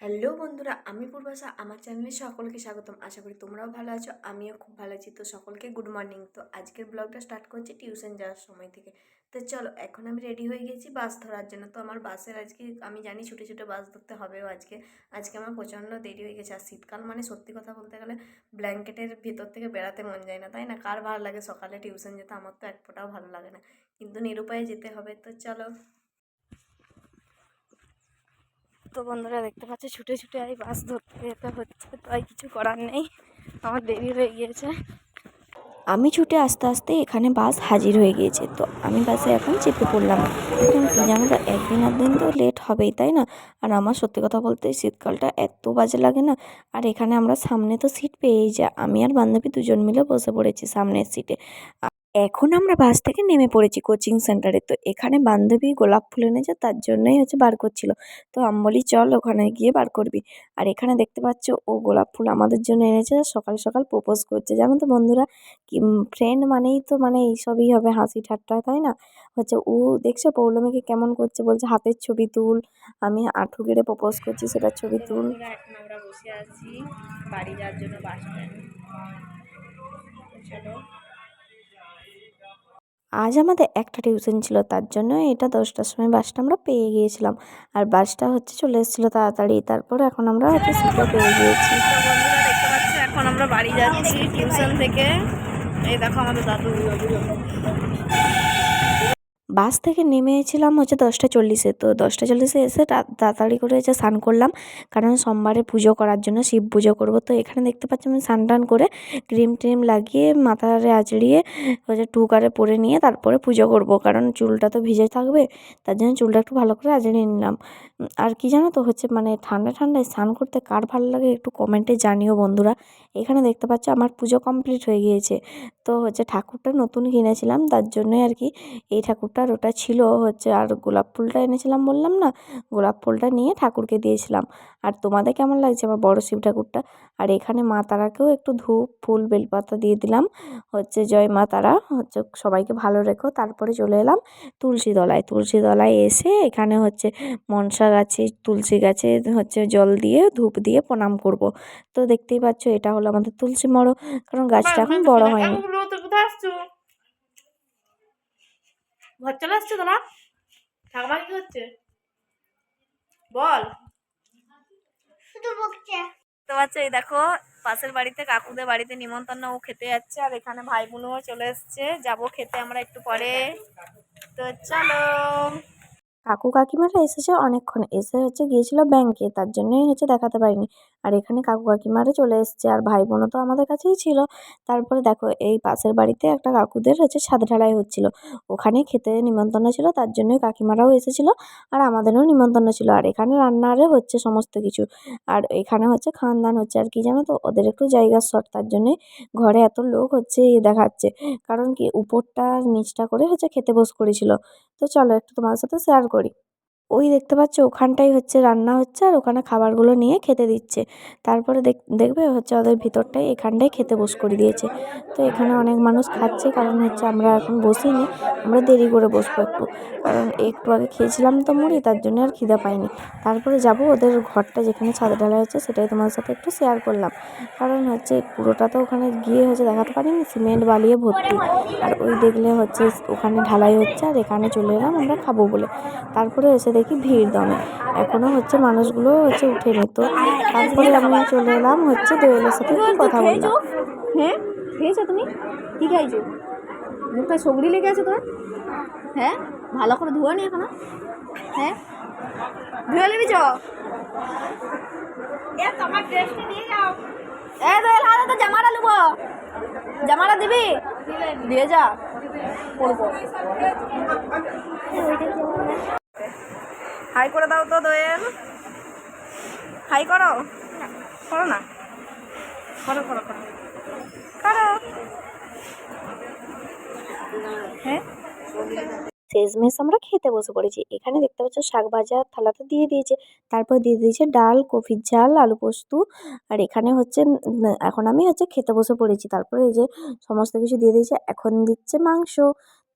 Hello বন্ধুরা, আমি পূর্বাশা, আমার চ্যানেলে সকলকে স্বাগতম। আশা করি তোমরাও ভালো আছো, আমিও খুব ভালো আছি। তো সকলকে গুড মর্নিং তো আজকের ব্লগটা স্টার্ট করছি টিউশন যাওয়ার সময় থেকে। তো চলো, এখন আমি রেডি হয়ে গেছি বাস ধরার জন্য। তো আমার বাসের আজকে, আমি জানি ছুটে ছুটে বাস ধরতে হবেও আজকে। আজকে আমার প্রচণ্ড দেরি হয়ে গেছে। আর শীতকাল মানে সত্যি কথা বলতে গেলে ব্ল্যাঙ্কেটের ভিতর থেকে বেড়াতে মন যায় না, তাই না? কার ভালো লাগে? সকালে টিউশন যেতে আমার তো এক ফোঁটাও ভালো লাগে না। কিন্তু নিরুপায়ে যেতে হবে। তো চলো তো বন্ধুরা দেখতে পাচ্ছ, ছুটে ছুটে এই বাস ধরতে যেতে হচ্ছে তো আর কিছু করার নেই। আমার দেরি হয়ে গিয়েছে। আমি ছুটে আস্তে আস্তে এখানে বাস হাজির হয়ে গিয়েছে, তো আমি বাসে এখন চেপে পড়লাম। এখন কি জানো তো, একদিন একদিন তো লেট হবেই, তাই না? আর আমার সত্যি কথা বলতে শীতকালটা এত বাজে লাগে না। আর এখানে আমরা সামনে তো সিট পেয়েই যা, আমি আর বান্ধবী দুজন মিলে বসে পড়েছি সামনের সিটে এখন আমরা বাস থেকে নেমে পড়েছি কোচিং সেন্টারে তো এখানে বান্ধবী গোলাপ ফুল এনেছে, তার জন্যই হচ্ছে বার করছিল। তো আমি বলি, চল ওখানে গিয়ে বার করবি। আর এখানে দেখতে পাচ্ছ, ও গোলাপ ফুল আমাদের জন্য এনেছে। সকাল সকাল প্রপোজ করছে। জানো তো বন্ধুরা ফ্রেন্ড মানেই তো মানে এইসবই হবে, হাসি ঠাট্টা, তাই না? হচ্ছে ও দেখছ, পৌলমীকে কেমন করছে বলছে, হাতের ছবি তুল। আমি আঁঠু গেড়ে প্রপোজ করছি সেটার ছবি তুল। এখন আমরা বসে আছি, বাড়ি যাওয়ার জন্য বাস চলো। আজ আমাদের একটা টিউশন ছিল, তার জন্য এটা দশটার সময় বাসটা আমরা পেয়ে গিয়েছিলাম। আর বাসটা হচ্ছে চলে এসেছিল তাড়াতাড়ি, তারপর এখন আমরা হচ্ছে সিটটা পেয়ে গিয়েছি। এখন আমরা বাড়ি যাচ্ছি টিউশন থেকে। এই দেখো আমাদের দাদু। বাস থেকে নেমেছিলাম হচ্ছে দশটা চল্লিশে। তো দশটা চল্লিশে এসে তাড়াতাড়ি করে হচ্ছে স্নান করলাম। কারণ সোমবারে পুজো করার জন্য শিব পুজো করব। তো এখানে দেখতে পাচ্ছি আমি স্নান টান করে ক্রিম ট্রিম লাগিয়ে মাথারে আঁচড়িয়ে হচ্ছে টুকারে পরে নিয়ে তারপরে পুজো করব। কারণ চুলটা তো ভিজে থাকবে, তার জন্য চুলটা একটু ভালো করে আঁচড়িয়ে নিলাম। আর কি জানো তো হচ্ছে মানে ঠান্ডা ঠান্ডায় স্নান করতে কার ভালো লাগে একটু কমেন্টে জানিও বন্ধুরা। এখানে দেখতে পাচ্ছ আমার পুজো কমপ্লিট হয়ে গিয়েছে। তো হচ্ছে ঠাকুরটা নতুন কিনেছিলাম তার জন্যই আর কি এই ঠাকুরটার ওটা ছিল হচ্ছে আর গোলাপ ফুলটা এনেছিলাম বললাম না গোলাপ ফুলটা নিয়ে ঠাকুরকে দিয়েছিলাম। আর তোমাদের কেমন লাগছে আমার বড় শিব ঠাকুরটা? আর এখানে মা তারাকেও একটু ধূপ ফুল বেলপাতা দিয়ে দিলাম হচ্ছে জয় মা তারা হচ্ছে সবাইকে ভালো রেখো। তারপরে চলে এলাম তুলসী তলায় তুলসী তলায় এসে এখানে হচ্ছে মনসা গাছে তুলসী গাছে হচ্ছে জল দিয়ে ধূপ দিয়ে প্রণাম করব। তো দেখতেই পাচ্ছ এটা হলো আমাদের তুলসী মরো কারণ গাছটা এখন বড় হয়নি। কোথায় আসছো? ঘর চলে আসছো তোরা ঠাকুমা কি হচ্ছে বল। তো বাচ্চা এই দেখো পাশের বাড়িতে কাকুদের বাড়িতে নিমন্ত্রণ ও খেতে যাচ্ছে আর এখানে ভাই বোনও চলে এসছে। যাব খেতে আমরা একটু পরে। তো চলো। কাকু কাকিমারা এসেছে অনেকক্ষণ এসে হচ্ছে গিয়েছিল ব্যাংকে তার জন্যই হচ্ছে দেখাতে পারিনি। আর এখানে কাকু কাকিমারা চলে এসছে। আর ভাই বোনও তো আমাদের কাছেই ছিল। তারপরে দেখো, এই পাশের বাড়িতে একটা কাকুদের হচ্ছে ছাদ ঢালাই হচ্ছিল। ওখানে খেতে নিমন্ত্রণ ছিল, তার জন্যই কাকিমারাও এসেছিল আর আমাদেরও নিমন্ত্রণ ছিল। আর এখানে রান্নারে হচ্ছে সমস্ত কিছু। আর এখানে হচ্ছে খাওয়ান দান হচ্ছে আর কি জানো তো? ওদের একটু জায়গার শর্ট, তার জন্যই ঘরে এত লোক হচ্ছে দেখাচ্ছে। কারণ কি উপরটা নিচটা করে হচ্ছে খেতে বস করেছিল। তো চলো একটু তোমাদের সাথে শেয়ার করি। ওই দেখতে পাচ্ছ ওখানটাই হচ্ছে রান্না হচ্ছে আর ওখানে খাবারগুলো নিয়ে খেতে দিচ্ছে। তারপরে দেখ, দেখবে হচ্ছে ওদের ভিতরটাই এখানটাই খেতে বস করে দিয়েছে। তো এখানে অনেক মানুষ খাচ্ছে কারণ হচ্ছে আমরা এখন বসিনি, আমরা দেরি করে বসবো একটু। কারণ একটু আগে খেয়েছিলাম তো মুড়ি, তার জন্য আর খিদে পাইনি। তারপরে যাব ওদের ঘরটা যেখানে ছাদ ঢালা হচ্ছে সেটাই তোমার সাথে একটু শেয়ার করলাম। কারণ হচ্ছে পুরোটা তো ওখানে গিয়ে হচ্ছে দেখাতে পারিনি, সিমেন্ট বালিয়ে ভর্তি। আর ওই দেখলে হচ্ছে ওখানে ঢালাই হচ্ছে আর এখানে চলে এলাম আমরা খাব বলে। তারপরে এসে দেখি ভিড় দমে। এখনও হচ্ছে মানুষগুলো হচ্ছে উঠেনি তো তারপরে আমি চলে এলাম হচ্ছে দোয়েলের সাথে একটু কথা বললাম। হ্যাঁ? খেয়েছো তুমি? কি খাইছো? মুখটা সগড়ি লেগে আছে তোমার? হ্যাঁ? ভালো করে ধুয়ে নি এখনও। হ্যাঁ? ধুয়ে নিবি চ। এ দোয়েল হাতে তো জামাটা নেব জামাটা দিবি? দিয়ে যা। হাই করে দাও তো দোয়েল। হাই করো। করো না? করো করো করো। করো। হ্যাঁ? শেষমেশ আমরা খেতে বসে পড়েছি। এখানে দেখতে পাচ্ছ শাক ভাজা থালাতে দিয়ে দিয়েছে। তারপর দিয়ে দিয়েছে ডাল কফির ঝাল আলু পোস্ত। আর এখানে হচ্ছে এখন আমি হচ্ছে খেতে বসে পড়েছি। তারপরে এই যে সমস্ত কিছু দিয়ে দিয়েছে এখন দিচ্ছে মাংস।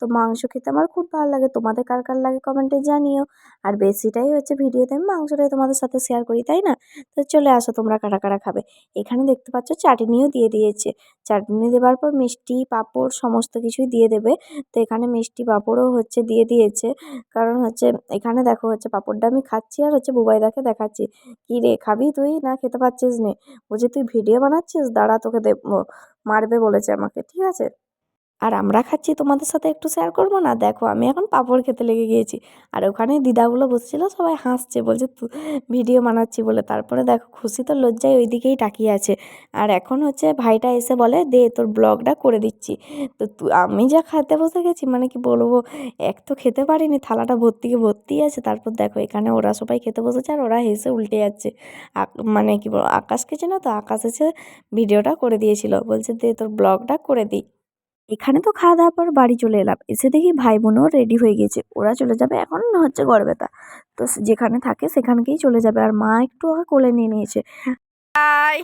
তো মাংস খেতে আমার খুব ভালো লাগে। তোমাদের কার কার লাগে কমেন্টে জানিও। আর বেশিটাই হচ্ছে ভিডিওতে আমি মাংসটাই তোমাদের সাথে শেয়ার করি, তাই না? তো চলে আসো তোমরা কারা কারা খাবে। এখানে দেখতে পাচ্ছ চাটনিও দিয়ে দিয়েছে। চাটনি দেওয়ার পর মিষ্টি, পাঁপড় সমস্ত কিছুই দিয়ে দেবে। তো এখানে মিষ্টি, পাঁপড়ও হচ্ছে দিয়ে দিয়েছে। কারণ হচ্ছে এখানে দেখো হচ্ছে পাঁপড়টা আমি খাচ্ছি আর হচ্ছে বুবাইদাকে দেখাচ্ছি। কী রে, খাবি তুই? না, খেতে পাচ্ছিস নে। বলছে, তুই ভিডিও বানাচ্ছিস? দাঁড়া, তোকে দেবো মারবে বলেছে আমাকে, ঠিক আছে? আর আমরা খাচ্ছি, তোমাদের সাথে একটু শেয়ার করব না? দেখো, আমি এখন পাঁপড় খেতে লেগে গিয়েছি। আর ওখানে দিদাগুলো বসছিল, সবাই হাসছে, বলছে ভিডিও বানাচ্ছি বলে। তারপরে দেখো, খুশি তো লজ্জায় ওই দিকেই তাকিয়ে আছে। আর এখন হচ্ছে ভাইটা এসে বলে, দে, তোর ব্লগটা করে দিচ্ছি। তো আমি যা খেতে বসে গেছি মানে কি বলব, এক তো খেতে পারিনি, থালাটা ভর্তিকে ভর্তি আছে। তারপর দেখো, এখানে ওরা সবাই খেতে বসেছে আর ওরা হেসে উল্টে যাচ্ছে। মানে কি বলব আকাশকে চেনো তো? আকাশ এসে ভিডিওটা করে দিয়েছিল। বলছে, দে, তোর ব্লগটা করে দিই। এখানে তো খাওয়া দাওয়ার পর বাড়ি চলে এলাম। এসে দেখি ভাই বোনও রেডি হয়ে গেছে। ওরা চলে যাবে এখন হচ্ছে গড়বেতা। তো যেখানে থাকে সেখানকেই চলে যাবে। আর মা একটু ওকে কোলে নিয়ে নিয়েছে। Bye.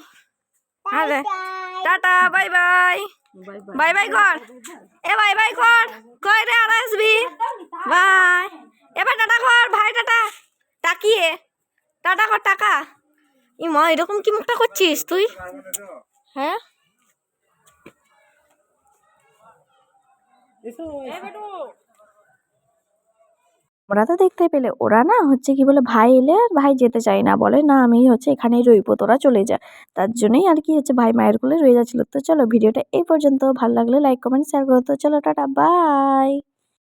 Tata, bye bye. Bye bye, কর। এ, বাই বাই, কর। কই রে, আর আসবি? বাই। এবার টাটা কর, ভাই, টাটা। তাকিয়ে। টাটা কর, টাকা। ই মা, এরকম কি মুখটা করছিস তুই? হ্যাঁ? ওরা তো দেখতে পেলে ওরা না হচ্ছে কি বলে ভাই এলে আর ভাই যেতে চায় না। বলে না আমি হচ্ছে এখানেই রইব তোরা চলে যা। তার জন্যই আর কি হচ্ছে ভাই মায়ের কোলে রয়ে যাচ্ছিল। তো চলো ভিডিওটা এই পর্যন্ত। ভালো লাগলে লাইক কমেন্ট শেয়ার করো। তো চলো টাটা বাই